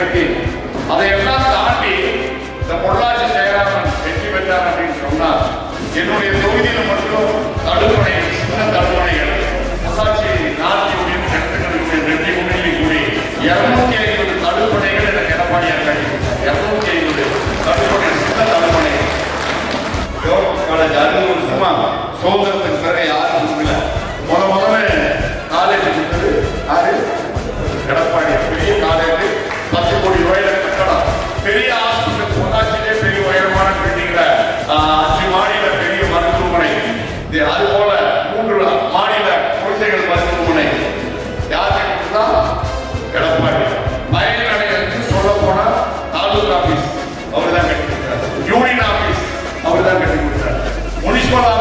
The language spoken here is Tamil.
கட்டி அதையெல்லாம் தாண்டி இந்த பொள்ளாச்சி ஜெயராமன் வெற்றி பெற்றார் அப்படின்னு சொன்னார் என்னுடைய தொகுதியில் மட்டும் தடுப்பணை சின்ன தடுப்பணைகள் பொள்ளாச்சி நாட்டு யூனியன் கிணத்துக்களுடைய ரெண்டு யூனியனில் கூடி இரநூத்தி ஐம்பது தடுப்பணைகள் எனக்கு எடப்பாடியார் கட்டி இருநூத்தி ஐம்பது தடுப்பணை சின்ன தடுப்பணை. கடந்த அறுபது வருஷமா சுதந்திரத்துக்கு பிறகு யாரும் இல்லை முத முதல்ல காலேஜ் கொடுத்தது யாரு? Edappadi what I